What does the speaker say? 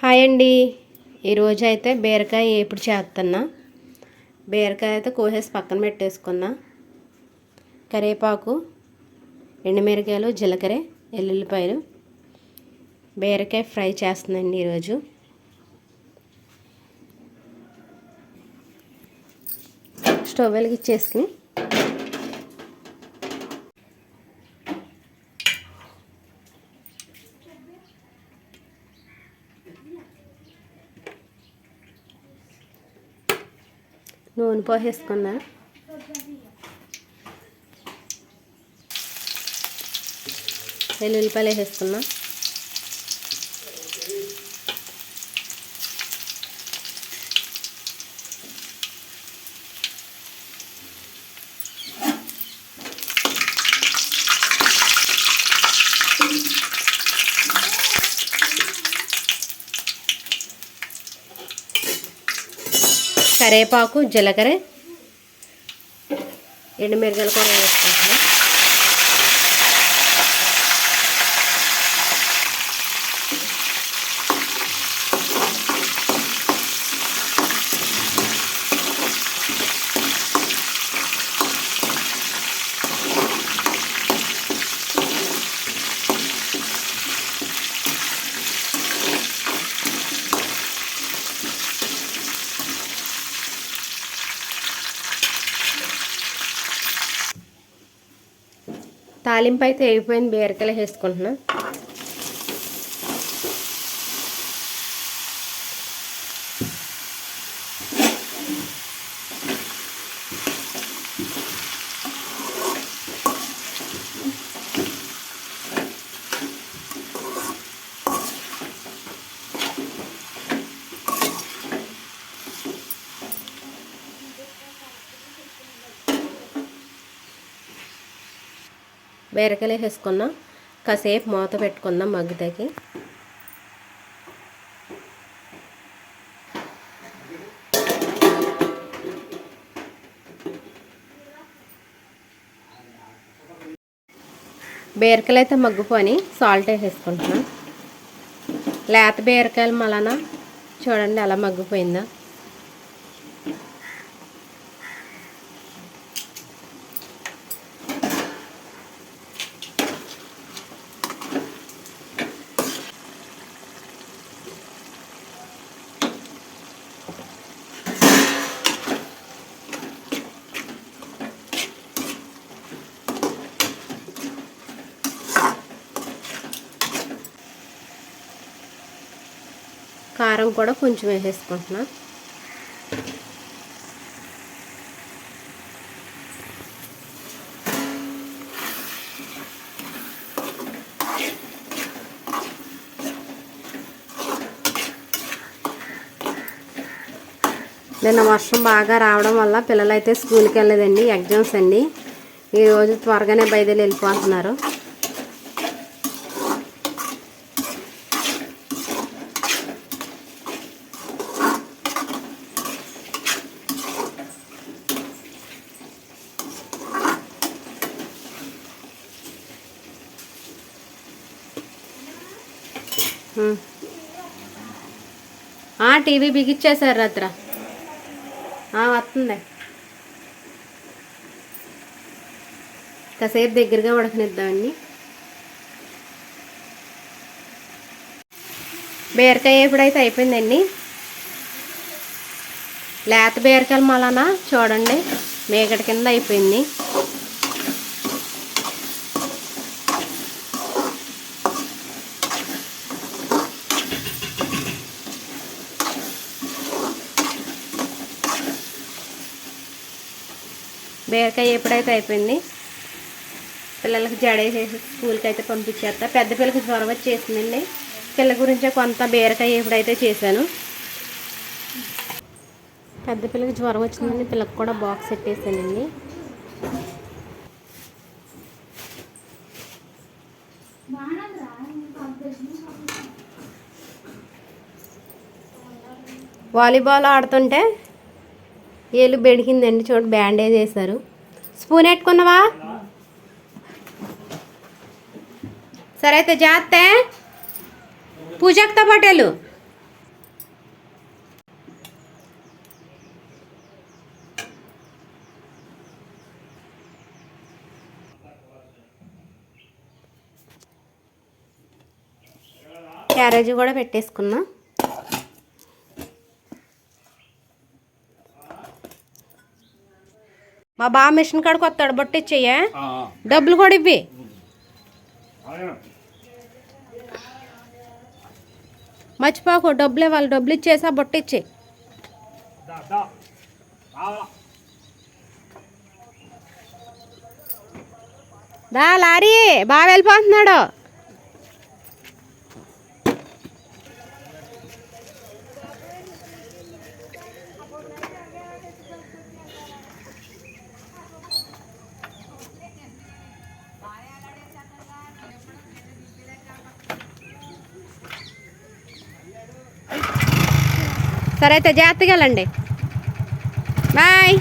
Hi అండి. ఈరోజు అయితే బీరకాయ ఎప్పుడు చేస్తున్నా బీరకాయ అయితే కోసేసి పక్కన పెట్టేసుకున్నా. కరివేపాకు ఎండుమిరకాయలు జీలకర్ర ఎల్లుల్లిపాయలు. బీరకాయ ఫ్రై చేస్తుందండి ఈరోజు స్టవ్ వెలిగించేసుకుని నూనె పోసేసుకున్నా. వెల్లుల్లిపాయలు వేసేసుకున్నాను కరేపాకు జీలకర్ర ఎండుమిరగాయలు కూడా వేస్తాం. తాలింపు అయితే అయిపోయింది బీరకాయలు వేసుకుంటున్నా. బీరకాయలు వేసుకున్నాం కాసేపు మూత పెట్టుకుందాం మగ్గుతాకి. బీరకాయలు అయితే మగ్గుపోని సాల్ట్ వేసేసుకుంటున్నాం. లేత బీరకాయలు మలన? చూడండి అలా మగ్గిపోయిందా? కారం కూడా కొంచెం వేసేసుకుంటున్నా. నిన్న వర్షం బాగా రావడం వల్ల పిల్లలైతే స్కూల్కి వెళ్ళలేదండి ఎగ్జామ్స్ అండి. ఈరోజు త్వరగానే బయలుదేరి వెళ్ళిపోతున్నారు. టీవీ బిగిచ్చేశారు రాత్ర. వస్తుంది. కాసేపు దగ్గరగా ఉడకనిద్దామండి బీరకాయ ఎప్పుడైతే అయిపోయిందండి? లేత బీరకాయలు మళ్ళానా? చూడండి. మేకటి కింద అయిపోయింది. బీరకాయ ఎప్పుడైతే అయిపోయింది పిల్లలకి జడేసేసి స్కూల్కి అయితే పంపించేస్తా పెద్ద పిల్లకి జ్వరం వచ్చేసిందండి. పిల్ల గురించే కొంత బీరకాయ ఎప్పుడైతే చేశాను. పెద్ద పిల్లకి జ్వరం వచ్చిందండి పిల్లకి కూడా బాక్స్ పెట్టేసానండి వాలీబాల్ ఆడుతుంటే ఏళ్ళు బెడికిందండి చూడు బ్యాండేజ్ వేశారు స్పూన్ పెట్టుకున్నావా సరే అయితే జాగ్రత్త. పూజక్త పాటేలు క్యారేజీ కూడా పెట్టేసుకున్నా. మా బావ మిషన్ కాడికి వస్తాడు బొట్టిచ్చేయ. డబ్బులు కూడా ఇవ్వి. మర్చిపోకు డబ్బులు ఇవ్వాలి డబ్బులు ఇచ్చేసా బొట్టిచ్చి దా లారీ బాగా వెళ్ళిపోతున్నాడు. సరే అయితే జాగ్రత్తగా వెళ్ళండి. బాయ్.